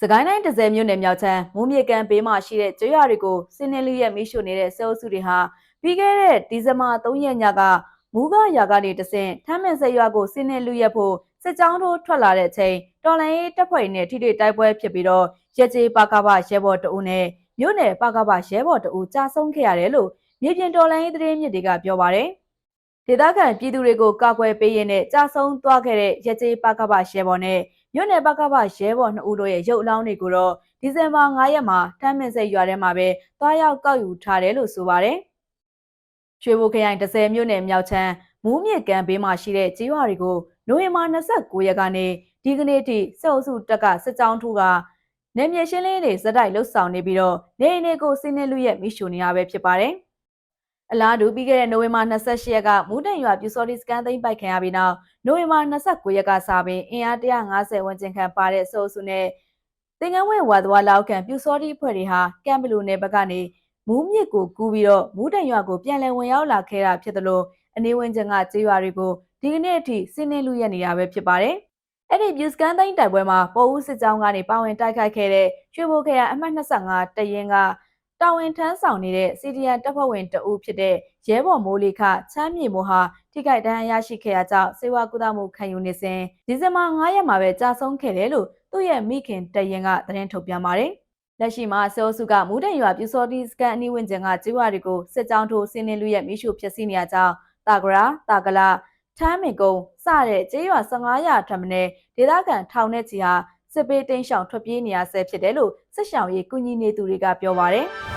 စကိုင်းတိုင်းဒဇယ်မြို့နယ်မြောက်ချမ်းမိုးမြေကန်ဘေးမှာရှိတဲ့ကျွော်တွေကိုစင်းနှင်းလူရဲ့မိရှုနေတဲ့ဆဲအုပ်စုတွေဟာပြီးခဲ့တဲ့ဒီဇင်ဘာ3ရက်ညကမူးကရာကနေတဆင့်ထမ်းမင်စရွာကိုစင်းနှင်းလူရက်ဖို့စစ်ကြောင်းတို့ထွက်လာတဲ့အချိန်တော်လိုင်းရေးတပ်ဖွဲ့နဲ့ထိထိတိုက်ပွဲဖြစ်ပြီးတော့ရက်ကျေးပါကပရဲဘော်တအုပ်နဲ့မြို့နယ်ပါကပရဲဘော်တအုပ်ကြာဆုံးခဲ့ရတယ်လို့မြေပြင်တော်လိုင်းရေးသတင်းမြစ်တွေကပြောပါတယ်ဒေသခံပြည်သူတွေကိုကာကွယ်ပေးရင်းနဲ့ကြာဆုံးသွားခဲ့တဲ့ရက်ကျေးပါကပရဲဘော်နဲ့ မြို့နယ်ပကပရဲဘော်2ဦးတို့ရဲ့ရုပ်အလောင်းတွေကိုတော့ဒီဇင်ဘာ9ရက်မှာတမ်းမင်စိတ်ရွာထဲမှာပဲတွားရောက်ကောက်ယူထားတယ်လို့ဆိုပါတယ်။ရွှေဘိုခရိုင်30မြို့နယ်မြောက်ချမ်းမူးမြစ်ကန်ဘေးမှာရှိတဲ့ကြေးရွာတွေကိုနိုဝင်ဘာ29ရက်ကနေဒီကနေ့ထိစေအုပ်စုတက်ကစစ်ကြောင်းထူကနေမြေရှင်းလင်းတွေဇက်တိုက်လှုပ်ဆောင်နေပြီးတော့နေအိမ်တွေကိုစီးနှင်းလူရဲ့မိရှုနေရပဲဖြစ်ပါတယ်။ အလားတူပြီးခဲ့တဲ့နိုဝင်ဘာ28ရက်ကမူးတန်ရွာပြူစော်ဒီစကန်သိမ်းပိုက်ခံရပြီးနောက်နိုဝင်ဘာ29ရက်ကစပြီးအင်အား150ဝန်းကျင်ခန့်ပါတဲ့စိုးစုနဲ့တင်ငန်းဝဲဝါသွားလောက်ကန်ပြူစော်ဒီအဖွဲ့တွေဟာကမ်ဘလူနယ်ဘက်ကနေမူးမြစ်ကိုကူးပြီးတော့မူးတန်ရွာကိုပြန်လည်ဝင်ရောက်လာခဲ့တာဖြစ်သလိုအနေဝင်ကျင်ကကျေးရွာတွေကိုဒီကနေ့အထိစင်းနှင်းလူရက်နေတာပဲဖြစ်ပါတယ်။အဲ့ဒီပြူစကန်သိမ်းတိုက်ပွဲမှာပေါ်ဦးစစ်ကြောင်းကနေပါဝင်တိုက်ခိုက်ခဲ့တဲ့ရွှေဘိုခရိုင်အမှတ်25တရင်က တာဝန်ထမ်းဆောင်နေတဲ့စီဒီယန်တပ်ဖွဲ့ဝင်တဦးဖြစ်တဲ့ရဲဘော်မိုးလီခချမ်းမြေမိုးဟာထိခိုက်ဒဏ်ရာရရှိခဲ့ရကြောင်းစေဝါကုသမှုခံယူနေစဉ်ဒီဇင်ဘာ9ရက်မှာပဲကြာဆုံးခဲ့တယ်လို့သူ့ရဲ့မိခင်တရင်ကသတင်းထုတ်ပြန်ပါတယ်။လက်ရှိမှာစေအိုစုကမူဒန်ရွာပြူစော်တီစကန်အနီးဝန်းကျင်ကကျေးရွာတွေကိုစစ်ကြောင်းထိုးဆင်းနှင်းလူရဲ့မိရှုဖြစ်စီနေရကြောင်းတာဂရာတာဂလာထမ်းမင်ကုန်းစတဲ့ကျေးရွာ15ရာထပ်မင်းဒေသခံထောင်နဲ့ချီဟာ စစ်ပေးတိန်ရှောင်ထွက်ပြေးနေရဆဲဖြစ်တယ်လို့စစ်ရှောင်ရေးကုညီနေသူတွေကပြောပါတယ်။